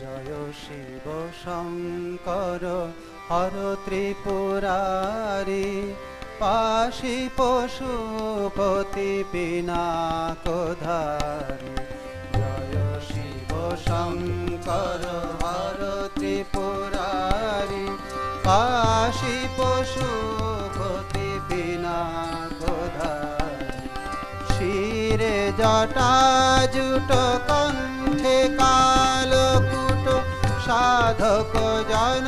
জয় শিব শঙ্কর, হর ত্রিপুরারি। পাশি পশুপতি পিনাকধারী জয় শিব শঙ্কর, হর ত্রিপুরারি। পাশি পশুপতি পিনাকধারী শিরে জটা জুট কণ্ঠে কালকুট साधक जन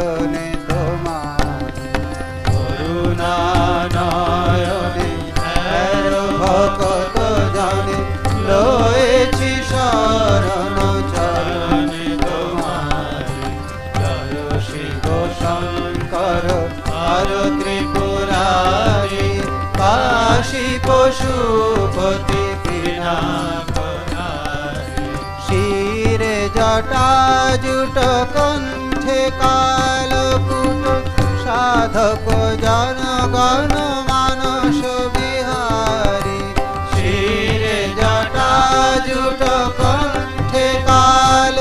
নয়নে তোমার করুণা নয়নে ভকত জানে লয়েছি শরণ চরণে তোমার জয় শিব শঙ্কর আর ত্রিপুরারি জটা জুট কন্দ বাঁধে কাল সাধক জনগণ মানস বিহারী। শিরে জটা জুট কণ্ঠে কাল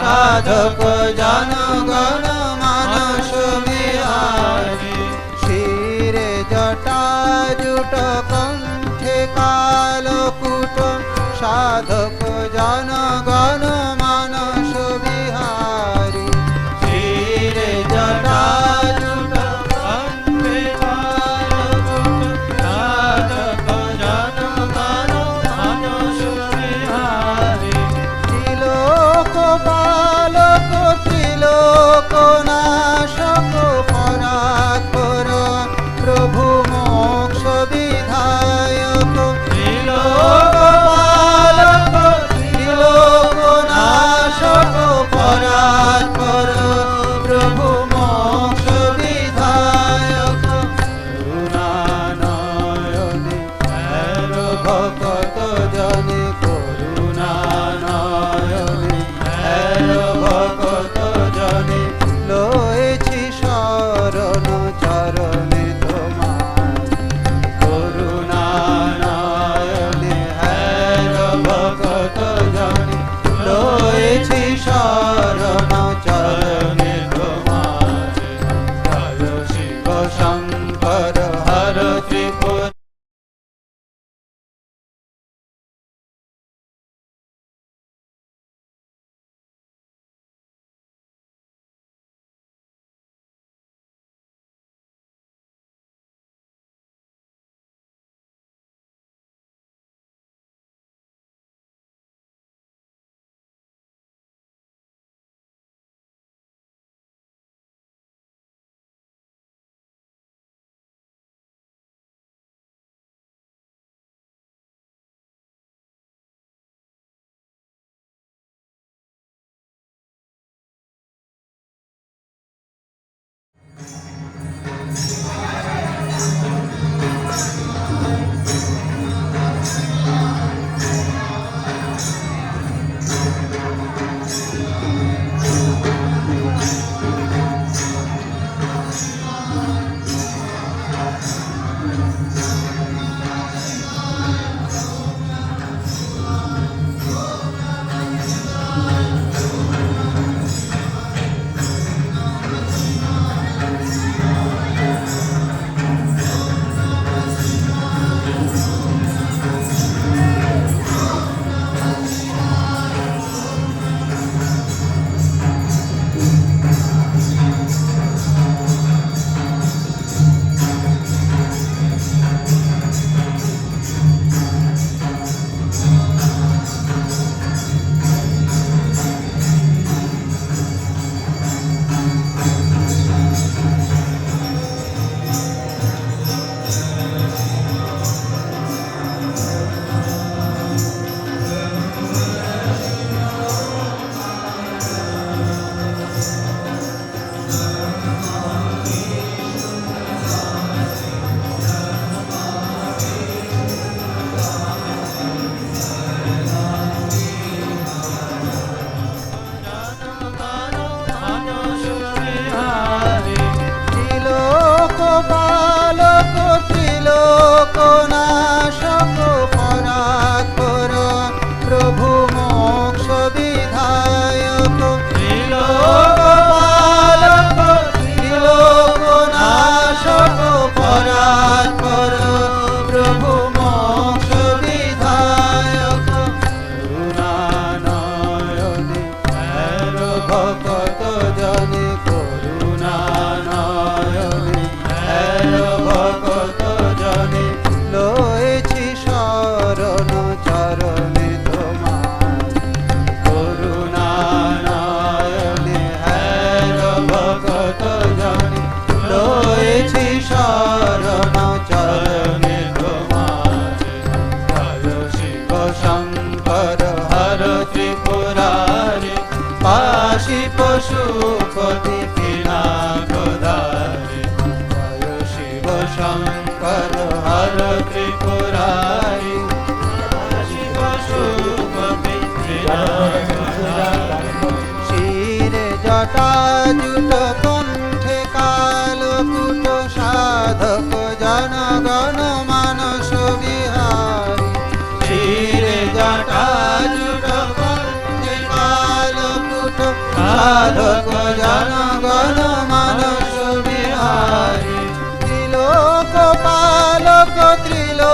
সাধক জনগণ মানস বিহারী। শিরে জটা জুট কণ্ঠে কাল সাধক জনগণ জটা জুট কণ্ঠে কালকুট সাধক জনগণ মানস বিহারী। শিরে জটা জুট কণ্ঠে কালকুট সাধক জনগণ মানস বিহারী। ত্রিলোক পালক, ত্রিলোক